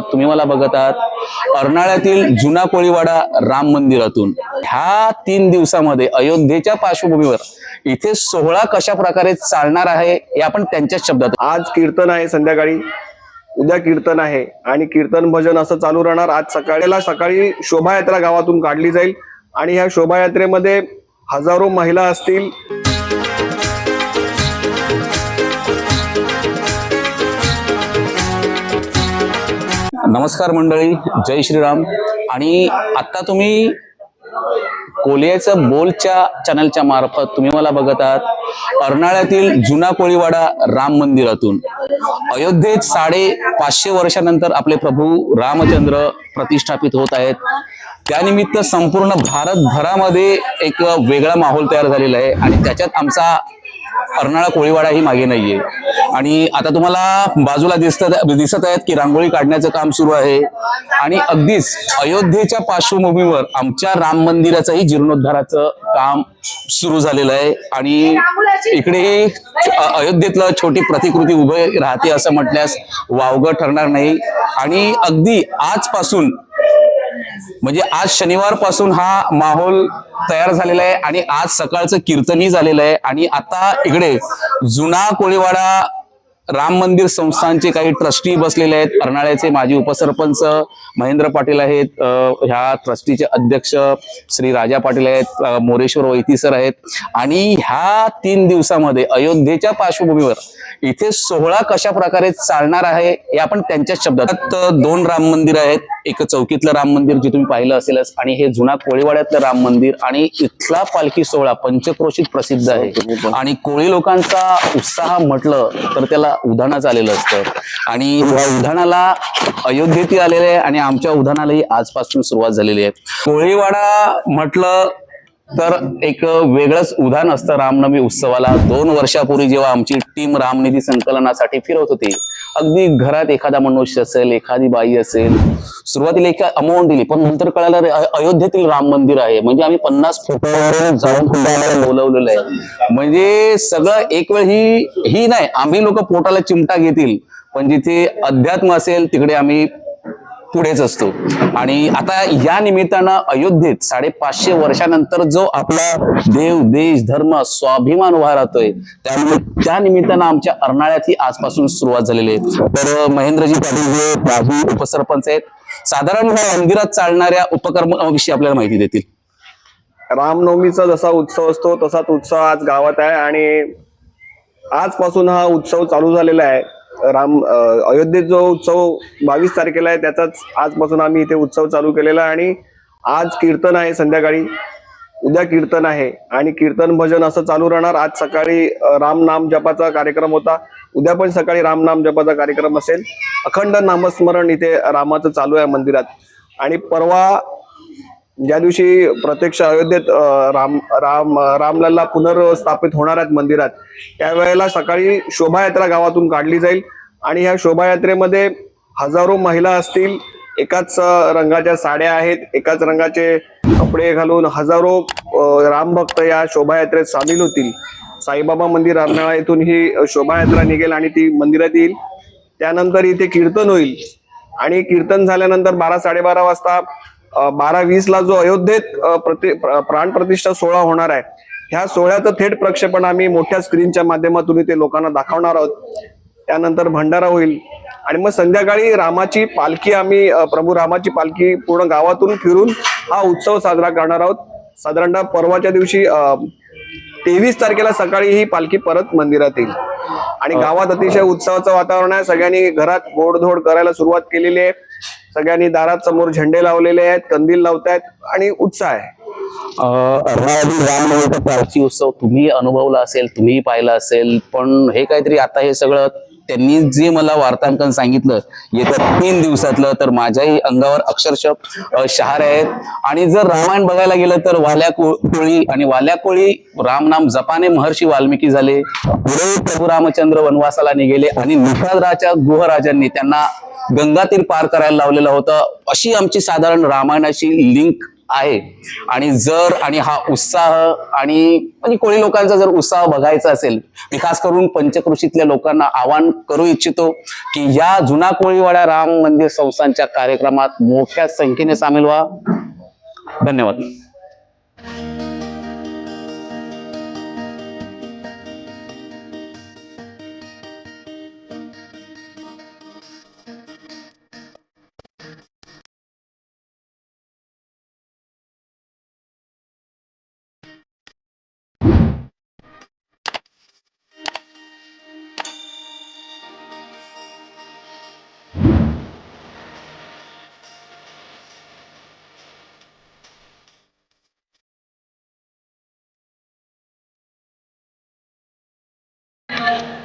तुम्ही मला बघत आहात. अर्नाळ्यातील जुना कोळीवाडा राम मंदिरातून. ह्या तीन दिवसामध्ये अयोध्येच्या पार्श्वभूमीवर इथे सोहळा कशा प्रकारे चालणार आहे हे आपण त्यांच्याच शब्दात आज कीर्तन आहे संध्याकाळी. उद्या कीर्तन आहे आणि कीर्तन भजन असं चालू राहणार. आज सकाळीला सकाळी शोभायात्रा गावातून काढली जाईल. आणि ह्या शोभायात्रेमध्ये हजारो महिला असतील. नमस्कार मंडळी जय श्रीराम. आणि आता तुम्ही कोलियाचं बोलच्या चॅनलच्या मार्फत तुम्ही मला बघत आहात. अर्नाळ्यातील जुना कोळीवाडा राम मंदिरातून. अयोध्येत साडे पाचशे वर्षानंतर आपले प्रभू रामचंद्र प्रतिष्ठापित होत आहेत. त्यानिमित्त संपूर्ण भारतभरामध्ये एक वेगळा माहोल तयार झालेला आहे. आणि त्याच्यात आमचा अर्नाळा कोळीवाडा ही मागे नाहीये. आणि आता तुम्हाला बाजूला दिसत दिसत आहेत की रांगोळी काढण्याचं काम सुरू आहे. आणि अगदीच अयोध्येच्या पार्श्वभूमीवर आमच्या राम मंदिराचंही जीर्णोद्धाराचं काम सुरू झालेलं आहे. आणि इकडे अयोध्येतलं छोटी प्रतिकृती उभे राहते असं म्हटल्यास वावगं ठरणार नाही. आणि अगदी आजपासून म्हणजे आज शनिवारपासून हा माहोल तयार झालेला आहे आणि आज सकाळचं कीर्तनही झालेलं आहे. आणि आता इकडे जुना कोळीवाडा राम मंदिर संस्थानचे काही ट्रस्टी बसलेले आहेत. अर्नाळ्याचे माजी उपसरपंच महेंद्र पाटील आहेत. ह्या ट्रस्टीचे अध्यक्ष श्री राजा पाटील आहेत. मोरेश्वर वैती सर आहेत. आणि ह्या तीन दिवसामध्ये अयोध्येच्या पार्श्वभूमीवर इथे सोहळा कशा प्रकारे चालणार आहे हे आपण त्यांच्याच शब्दात. दोन राम मंदिर आहेत. एक चौकीतलं राम मंदिर जे तुम्ही पाहिलं असेलच. आणि हे जुना कोळीवाड्यातलं राम मंदिर आणि इथला पालखी सोहळा पंचक्रोशीत प्रसिद्ध आहे. आणि कोळी लोकांचा उत्साह म्हटलं तर त्याला उधाणाचं आलेलं असतं. आणि या उधाणाला अयोध्येतील आलेले आहे आणि आमच्या उधाणालाही आजपासून सुरुवात झालेली आहे. कोळीवाडा म्हटलं तर एक वेगळंच उदाहरण असतं रामनवमी उत्सवाला. दोन वर्षापूर्वी जेव्हा आमची टीम रामनिधी संकलनासाठी फिरत होती अगदी घरात एखादा मनुष्य असेल एखादी बाई असेल सुरुवातीला एक अमाऊंट दिली पण नंतर कळायला अयोध्येतील राम मंदिर आहे. म्हणजे आम्ही पन्नास फुटावरून जाऊन बोलवलेलं आहे. म्हणजे सगळं एक वेळ ही ही नाही आम्ही लोक पोटाला चिमटा घेतील. पण जिथे अध्यात्म असेल तिकडे आम्ही पुढेच असतो. आणि आता या निमित्तानं अयोध्येत साडेपाचशे वर्षानंतर जो आपला देव देश धर्म स्वाभिमान उभा राहतोय त्यामुळे त्या निमित्तानं आमच्या अर्नाळ्यातही आजपासून सुरुवात झालेली आहे. तर महेंद्रजी पाटील हे बाजू उपसरपंच आहेत. साधारण ह्या मंदिरात चालणाऱ्या उपक्रमाविषयी आपल्याला माहिती देतील. रामनवमीचा जसा उत्सव असतो तसाच उत्सव आज गावात आहे आणि आजपासून हा उत्सव चालू झालेला आहे. राम अयोध्येत जो उत्सव बावीस तारखेला आहे त्याचाच आजपासून आम्ही इथे उत्सव चालू केलेला आहे. आणि आज कीर्तन आहे संध्याकाळी. उद्या कीर्तन आहे आणि कीर्तन भजन असं चालू राहणार. आज सकाळी अं, राम नाम जपाचा कार्यक्रम होता. उद्या पण सकाळी राम नाम जपाचा कार्यक्रम असेल. अखंड नामस्मरण इथे रामाचं चालू आहे मंदिरात. आणि परवा ज्या दिवशी प्रत्यक्ष अयोध्येत राम राम रामलल्ला पुनर्स्थापित होणार आहेत मंदिरात त्यावेळेला सकाळी शोभायात्रा गावातून काढली जाईल आणि ह्या शोभायात्रेमध्ये हजारो महिला असतील एकाच रंगाच्या साड्या आहेत एकाच रंगाचे कपडे घालून हजारो रामभक्त या शोभायात्रेत सामील होतील. साईबाबा मंदिर अर्नाळा येथून ही शोभायात्रा निघेल आणि ती मंदिरात येईल. त्यानंतर इथे कीर्तन होईल आणि कीर्तन झाल्यानंतर बारा साडेबारा वाजता बारा वीस ला जो अयोध्येत प्रति प्र- प्राणप्रतिष्ठा सोहळा होणार आहे ह्या सोहळ्याचं थेट प्रक्षेपण आम्ही मोठ्या स्क्रीनच्या माध्यमातून इथे लोकांना दाखवणार आहोत. त्यानंतर भंडारा होईल. आणि मग संध्याकाळी रामाची पालखी आम्ही प्रभू रामाची पालखी पूर्ण गावातून फिरून हा उत्सव साजरा करणार आहोत. साधारणतः परवाच्या दिवशी तेवीस तारखेला सकाळी ही पालखी परत मंदिरात येईल. आणि गावात अतिशय उत्सवाचं वातावरण आहे. सगळ्यांनी घरात गोडधोड करायला सुरुवात केलेली आहे. सगळ्यांनी दारात समोर झेंडे लावलेले आहेत कंदील लावतायत आणि उत्साह आहे. रामनवमीचा उत्सव तुम्ही अनुभवला असेल तुम्ही पाहिला असेल पण हे काहीतरी आता हे सगळं त्यांनी जे मला वार्तांकन सांगितलं येत्या तीन दिवसातलं तर माझ्याही अंगावर अक्षरशः शहार आहेत. आणि जर रामायण बघायला गेलं तर वाल्या कोळी आणि वाल्या कोळी रामनाम जपाने महर्षी वाल्मिकी झाले. पुढे प्रभू रामचंद्र वनवासाला निघेले आणि निषादराच्या गुहराजांनी त्यांना गंगा तीर पार करायला लावलेलं होतं. अशी आमची साधारण रामायणाची लिंक आहे. आणि जर आणि हा उत्साह आणि म्हणजे कोळी लोकांचा जर उत्साह बघायचा असेल मी खास करून पंचकृषीतल्या लोकांना आवाहन करू इच्छितो की या जुना कोळीवाडा राम मंदिर संस्थांच्या कार्यक्रमात मोठ्या संख्येने सामील व्हा. धन्यवाद. that